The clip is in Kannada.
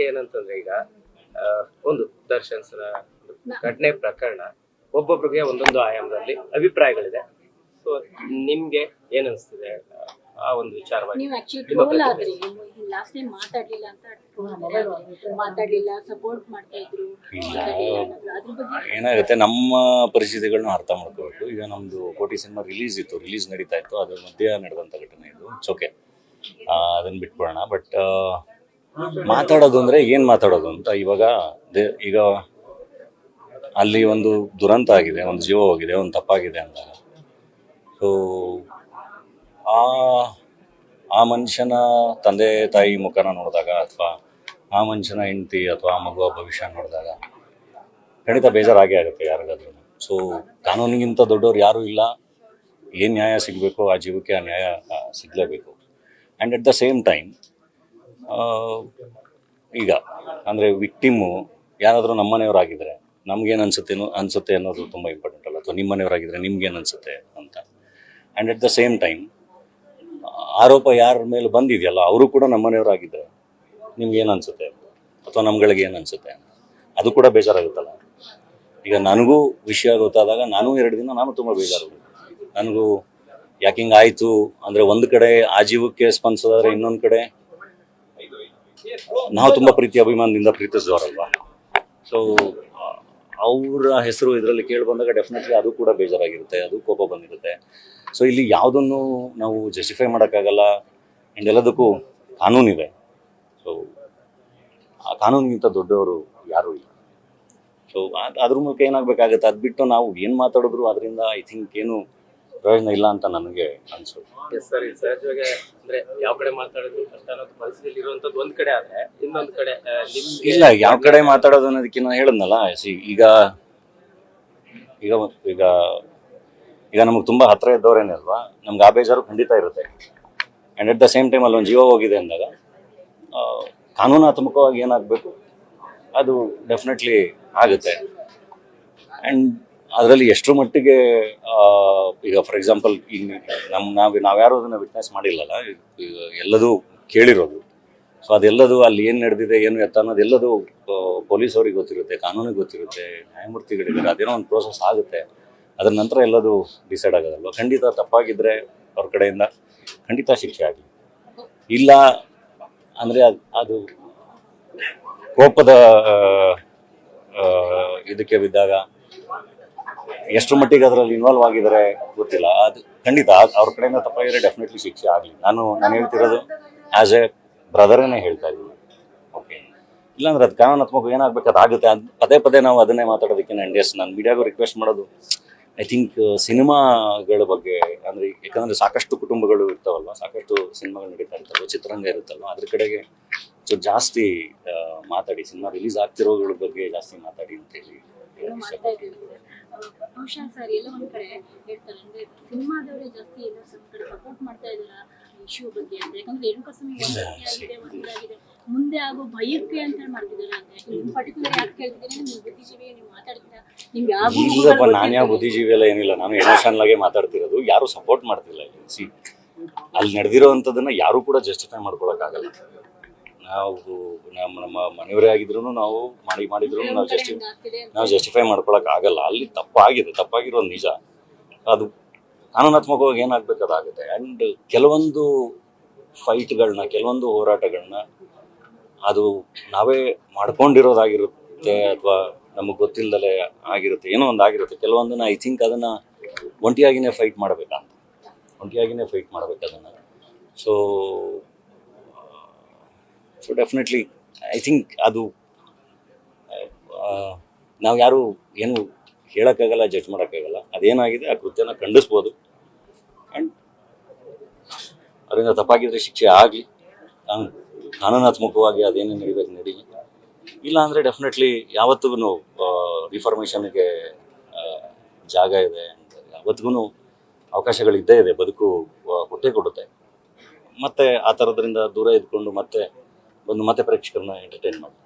ಹಾಗೆ ಏನಂತಂದ್ರೆ ಈಗ ಒಂದು ದರ್ಶನ್ ಸರ ಘಟನೆ ಪ್ರಕರಣ ಒಬ್ಬೊಬ್ರಿಗೆ ಒಂದೊಂದು ಆಯಾಮದಲ್ಲಿ ಅಭಿಪ್ರಾಯಗಳಿದೆ. ಸೊ ನಿಮ್ಗೆ ಏನ್ ಅನ್ಸ್ತಿದೆ? ಆ ಒಂದು ವಿಚಾರವಾಗಿ ನೀವು ಆಕ್ಚುಲಿ ಟ್ರೋಲ್ ಆದ್ರಿ. ಲಾಸ್ಟ್ ಟೈಮ್ ಮಾತಾಡ್ಲಿಲ್ಲ ಅಂತ troll ಮಾಡಿದ್ರು. ಮಾತಾಡ್ಲಿಲ್ಲ ಸಪೋರ್ಟ್ ಮಾಡ್ತಾ ಇದ್ರು. ಅದ್ರ ಬಗ್ಗೆ ಏನಾಗುತ್ತೆ ನಮ್ಮ ಪರಿಸ್ಥಿತಿಗಳನ್ನ ಅರ್ಥ ಮಾಡ್ಕೋಬೇಕು. ಈಗ ನಮ್ದು ಕೋಟಿ ಸಿನಿಮಾ ರಿಲೀಸ್ ಇತ್ತು ರಿಲೀಸ್ ನಡೀತಾ ಇತ್ತು. ಅದ್ರ ಮಧ್ಯ ನಡೆದಂತ ಘಟನೆ ಇದು. ಚೋಕೆ ಅದನ್ನ ಬಿಟ್ಬಿಡೋಣ. ಬಟ್ ಮಾತಾಡೋದು ಅಂದ್ರೆ ಏನು ಮಾತಾಡೋದು ಅಂತ ಇವಾಗ ಈಗ ಅಲ್ಲಿ ಒಂದು ದುರಂತ ಆಗಿದೆ, ಒಂದು ಜೀವ ಹೋಗಿದೆ, ಒಂದು ತಪ್ಪಾಗಿದೆ ಅಂದಾಗ. ಸೊ ಆ ಆ ಮನುಷ್ಯನ ತಂದೆ, ತಾಯಿ ಮುಖನ ನೋಡಿದಾಗ ಅಥವಾ ಆ ಮನುಷ್ಯನ ಹೆಂಡತಿ ಅಥವಾ ಆ ಮಗುವ ಭವಿಷ್ಯ ನೋಡಿದಾಗ ಖಂಡಿತ ಬೇಜಾರಾಗೇ ಆಗುತ್ತೆ ಯಾರಿಗಾದ್ರೂ. ಸೊ ಕಾನೂನಿಗಿಂತ ದೊಡ್ಡವ್ರು ಯಾರೂ ಇಲ್ಲ. ಏನು ನ್ಯಾಯ ಸಿಗಬೇಕು, ಆ ಜೀವಕ್ಕೆ ಆ ನ್ಯಾಯ ಸಿಗಲೇಬೇಕು. And at the same time ಈಗ, ಅಂದರೆ ವಿಕ್ಟಿಮು ಯಾರಾದರೂ ನಮ್ಮನೆಯವರಾಗಿದ್ದರೆ ನಮ್ಗೇನು ಅನ್ಸುತ್ತೇನೋ ಅನಿಸುತ್ತೆ ಅನ್ನೋದು ತುಂಬ ಇಂಪಾರ್ಟೆಂಟ್ ಅಲ್ಲ. ಅಥವಾ ನಿಮ್ಮ ಮನೆಯವರಾಗಿದ್ದರೆ ನಿಮ್ಗೇನು ಅನಿಸುತ್ತೆ ಅಂತ. And at the same time ಆರೋಪ ಯಾರ ಮೇಲೆ ಬಂದಿದೆಯಲ್ಲ, ಅವರು ಕೂಡ ನಮ್ಮನೆಯವರಾಗಿದ್ದರೆ ನಿಮ್ಗೇನು ಅನಿಸುತ್ತೆ? ಅಥವಾ ನಮ್ಗಳಿಗೆ ಏನು ಅನಿಸುತ್ತೆ? ಅದು ಕೂಡ ಬೇಜಾರಾಗುತ್ತಲ್ಲ. ಈಗ ನನಗೂ ವಿಷಯ ಗೊತ್ತಾದಾಗ ನಾನು ಎರಡು ದಿನ ನಾನು ತುಂಬ ಬೇಜಾರು ನನಗೂ ಯಾಕೆ ಹಿಂಗಾಯಿತು ಅಂದರೆ ಒಂದು ಕಡೆ ಆ ಜೀವಕ್ಕೆ ಸ್ಪಂದಿಸೋದಾದ್ರೆ ಇನ್ನೊಂದು ಕಡೆ ನಾವು ತುಂಬ ಪ್ರೀತಿ, ಅಭಿಮಾನದಿಂದ ಪ್ರೀತಿಸಿದವರಲ್ವಾ? ಸೊ ಅವರ ಹೆಸರು ಇದರಲ್ಲಿ ಕೇಳಿ ಬಂದಾಗ ಡೆಫಿನೆಟ್ಲಿ ಅದು ಕೂಡ ಬೇಜಾರಾಗಿರುತ್ತೆ, ಅದು ಕೋಪ ಬಂದಿರುತ್ತೆ. ಸೊ ಇಲ್ಲಿ ಯಾವುದನ್ನು ನಾವು ಜಸ್ಟಿಫೈ ಮಾಡೋಕ್ಕಾಗಲ್ಲ ಆ್ಯಂಡ್ ಎಲ್ಲದಕ್ಕೂ ಕಾನೂನಿದೆ ಸೊ ಆ ಕಾನೂನಿಗಿಂತ ದೊಡ್ಡವರು ಯಾರೂ ಇಲ್ಲ. ಸೊ ಅದ್ರ ಮೂಲಕ ಏನಾಗಬೇಕಾಗತ್ತೆ? ಅದು ಬಿಟ್ಟು ನಾವು ಏನು ಮಾತಾಡಿದ್ರು, ಅದರಿಂದ ಐ ಥಿಂಕ್ ಏನು ಪ್ರಯೋಜನ ಇಲ್ಲ ಅಂತ ನನಗೆ ಅನ್ಸುತ್ತೆ. ಸರ್ ಸಹಜವಾಗಿ ಅಂದ್ರೆ ಯಾವ ಕಡೆ ಮಾತಾಡೋದು ಕಷ್ಟ ಅನ್ನೋದು ಇರುವಂತದ್ದು ಒಂದ್ ಕಡೆ ಆದ್ರೆ ಇನ್ನೊಂದ್ ಕಡೆ ಆ, ನಿಮ್ಗೆ ಇಲ್ಲ ಯಾವ ಕಡೆ ಮಾತಾಡೋದು ಅನ್ನೋದಕ್ಕಿನ್ನ ನಾನು ಹೇಳಿದ್ನಲ್ಲ ಈಗ ಈಗ ಈಗ ಈಗ ನಮಗೆ ತುಂಬಾ ಹತ್ರ ಇದ್ದವರೇನೆ ಅಲ್ವಾ? ನಮ್ಗೆ ಆ ಬೇಜಾರು ಖಂಡಿತ ಇರುತ್ತೆ. And at the same time ಅಲ್ಲಿ ಒಂದು ಜೀವ ಹೋಗಿದೆ ಅಂದಾಗ ಆ, ಕಾನೂನಾತ್ಮಕವಾಗಿ ಏನಾಗಬೇಕು ಅದು ಡೆಫಿನೆಟ್ಲಿ ಆಗುತ್ತೆ. ಆ್ಯಂಡ್ ಅದರಲ್ಲಿ ಎಷ್ಟರ ಮಟ್ಟಿಗೆ ಈಗ ಫಾರ್ ಎಕ್ಸಾಂಪಲ್ ಈಗ ನಮ್ಮ ನಾವು ನಾವ್ಯಾರು ಅದನ್ನು ವಿಟ್ನೆಸ್ ಮಾಡಿಲ್ಲಲ್ಲ ಎಲ್ಲದೂ ಕೇಳಿರೋದು. ಸೊ ಅದೆಲ್ಲದು ಅಲ್ಲಿ ಏನು ನಡೆದಿದೆ, ಏನು ಎತ್ತ ಅನ್ನೋದು ಪೊಲೀಸ್ ಅವ್ರಿಗೆ ಗೊತ್ತಿರುತ್ತೆ, ಕಾನೂನಿಗೆ ಗೊತ್ತಿರುತ್ತೆ, ನ್ಯಾಯಮೂರ್ತಿಗಳಿದ್ದಾರೆ, ಅದೇನೋ ಒಂದು ಪ್ರೋಸೆಸ್ ಆಗುತ್ತೆ. ಅದರ ನಂತರ ಎಲ್ಲದು ಡಿಸೈಡ್ ಆಗೋದಲ್ವ? ಖಂಡಿತ ತಪ್ಪಾಗಿದ್ದರೆ ಅವ್ರ ಕಡೆಯಿಂದ ಖಂಡಿತ ಶಿಕ್ಷೆ ಆಗಲಿ. ಇಲ್ಲ ಅಂದರೆ ಅದು ಕೋಪದ ಇದಕ್ಕೆ ಬಿದ್ದಾಗ ಎಷ್ಟು ಮಟ್ಟಿಗೆ ಅದರಲ್ಲಿ ಇನ್ವಾಲ್ವ್ ಆಗಿದ್ದಾರೆ ಗೊತ್ತಿಲ್ಲ. ಅದು ಖಂಡಿತ ಅವ್ರ ಕಡೆಯಿಂದ ತಪ್ಪಾಗಿದ್ರೆ ಡೆಫಿನೆಟ್ಲಿ ಶಿಕ್ಷೆ ಆಗಲಿ. ನಾನು ನಾನು ಹೇಳ್ತಿರೋದು ಆ್ಯಸ್ ಎ ಬ್ರದರನ್ನೇ ಹೇಳ್ತಾ ಇದ್ದೀನಿ. ಓಕೆ ಇಲ್ಲಾಂದ್ರೆ ಅದು ಕಾನೂನಾತ್ಮಕ ಏನಾಗಬೇಕು ಅದಾಗುತ್ತೆ ಅದು ಪದೇ ಪದೇ ನಾವು ಅದನ್ನೇ ಮಾತಾಡೋದಕ್ಕೆ ನಾನು ಎಸ್ ನಾನು ಮೀಡಿಯಾಗೂ ರಿಕ್ವೆಸ್ಟ್ ಮಾಡೋದು. ಐ ಥಿಂಕ್ ಸಿನಿಮಾಗಳ ಬಗ್ಗೆ, ಅಂದರೆ ಯಾಕಂದರೆ ಸಾಕಷ್ಟು ಕುಟುಂಬಗಳು ಇರ್ತಾವಲ್ವ? ಸಾಕಷ್ಟು ಸಿನಿಮಾಗಳು ನಡೀತಾ ಇರ್ತಾವೆ ಚಿತ್ರರಂಗ ಇರುತ್ತಲ್ವ? ಅದ್ರ ಕಡೆಗೆ ಸೊ ಜಾಸ್ತಿ ಮಾತಾಡಿ. ಸಿನಿಮಾ ರಿಲೀಸ್ ಆಗ್ತಿರೋಗಳ ಬಗ್ಗೆ ಜಾಸ್ತಿ ಮಾತಾಡಿ ಅಂತೇಳಿ. ಏನೋ ಮಾಡ್ತಾ ಇದ್ದೀವಿ ಬಹುಶಃ ಸರ್ ಎಲ್ಲ ಒಂದ್ ಕಡೆ ಹೇಳ್ತಾರೆ ಅಂದ್ರೆ ಸಿನಿಮಾದವರೇ ಜಾಸ್ತಿ ಎಲ್ಲ ಸ್ವಲ್ಪ ಕಡೆ ಸಪೋರ್ಟ್ ಮಾಡ್ತಾ ಇದಾರ ಇಶ್ಯೂ ಬಗ್ಗೆ ಅಂತ. ಯಾಕಂದ್ರೆ ರೇಣುಕಾಸ್ವಾಮಿ ಒಂದಾಗಿದೆ ಒಂದಾಗಿದೆ ಮುಂದೆ ಆಗೋ ಭಯಕ್ಕೆ ಅಂತ ಹೇಳಿ ಮಾಡ್ತಿದ್ದಾರೆ ಅಂತ. ಇನ್ ಪರ್ಟಿಕ್ಯುಲರ್ ಯಾಕೆ ಕೇಳ್ತಿದ್ದೀನಿ ನೀವು ಬುದ್ಧಿಜೀವಿ ನೀವು ಮಾತಾಡ್ತೀರಾ? ನಿಮ್ಗೆ ಇಲ್ಲಪ್ಪ ನಾನು ಯಾವ ಬುದ್ಧಿಜೀವಿ ಎಲ್ಲ ಏನಿಲ್ಲ ನಾನು ಎಮೋಷನಲ್ ಆಗಿ ಮಾತಾಡ್ತಿರೋದು ಯಾರು ಸಪೋರ್ಟ್ ಮಾಡ್ತಿಲ್ಲ ಸಿ ಅಲ್ಲಿ ನಡೆದಿರೋವಂಥದ್ದನ್ನ ಯಾರು ಕೂಡ ಜಸ್ಟಿಫೈ ಮಾಡ್ಕೊಳಕ್ಕಾಗಲ್ಲ. ನಾವು ನಮ್ಮ ನಮ್ಮ ಮನೆಯವರೇ ಆಗಿದ್ರು ನಾವು ಮಾಡಿ ಮಾಡಿದ್ರು ನಾವು ಜಸ್ಟಿ ನಾವು ಜಸ್ಟಿಫೈ ಮಾಡ್ಕೊಳಕ್ ಆಗಲ್ಲ. ಅಲ್ಲಿ ತಪ್ಪಾಗಿದೆ ತಪ್ಪಾಗಿರೋ ನಿಜ. ಅದು ಕಾನೂನಾತ್ಮಕವಾಗಿ ಏನಾಗಬೇಕು ಅದಾಗುತ್ತೆ. ಆ್ಯಂಡ್ ಕೆಲವೊಂದು ಫೈಟ್ಗಳನ್ನ ಕೆಲವೊಂದು ಹೋರಾಟಗಳನ್ನ ಅದು ನಾವೇ ಮಾಡ್ಕೊಂಡಿರೋದಾಗಿರುತ್ತೆ ಅಥವಾ ನಮಗೆ ಗೊತ್ತಿಲ್ಲದಲೇ ಆಗಿರುತ್ತೆ. ಏನೋ ಒಂದು ಆಗಿರುತ್ತೆ. ಕೆಲವೊಂದನ್ನ ಐ ಥಿಂಕ್ ಅದನ್ನ ಒಂಟಿಯಾಗಿನೇ ಫೈಟ್ ಮಾಡಬೇಕಂತ. ಒಂಟಿಯಾಗಿನೇ ಫೈಟ್ ಮಾಡ್ಬೇಕು ಅದನ್ನು so so definitely I think ಅದು ನಾವು ಯಾರು ಏನು ಹೇಳೋಕ್ಕಾಗಲ್ಲ ಜಡ್ಜ್ ಮಾಡೋಕ್ಕಾಗಲ್ಲ. ಅದೇನಾಗಿದೆ, ಆ ಕೃತ್ಯನ ಖಂಡಿಸ್ಬೋದು. ಆ್ಯಂಡ್ ಅದರಿಂದ ತಪ್ಪಾಗಿದ್ರೆ ಶಿಕ್ಷೆ ಆಗಲಿ. ಕಾನೂನಾತ್ಮಕವಾಗಿ ಅದೇನೇ ನಡಿಬೇಕು ನಡೀಲಿ. ಇಲ್ಲ ಅಂದರೆ ಡೆಫಿನೆಟ್ಲಿ ಯಾವತ್ತಿಗೂ ರಿಫಾರ್ಮೇಷನ್ಗೆ ಜಾಗ ಇದೆ ಯಾವತ್ತಿಗೂ ಅವಕಾಶಗಳಿದ್ದೇ ಇದೆ, ಬದುಕು ಹೊಟ್ಟೆ ಕೊಡುತ್ತೆ. ಮತ್ತೆ ಆ ಥರದ್ರಿಂದ ದೂರ ಇದ್ಕೊಂಡು ಮತ್ತೆ ಬಂದು ಮತ್ತೆ ಪ್ರೇಕ್ಷಕರನ್ನ ಎಂಟರ್ಟೈನ್ ಮಾಡಿ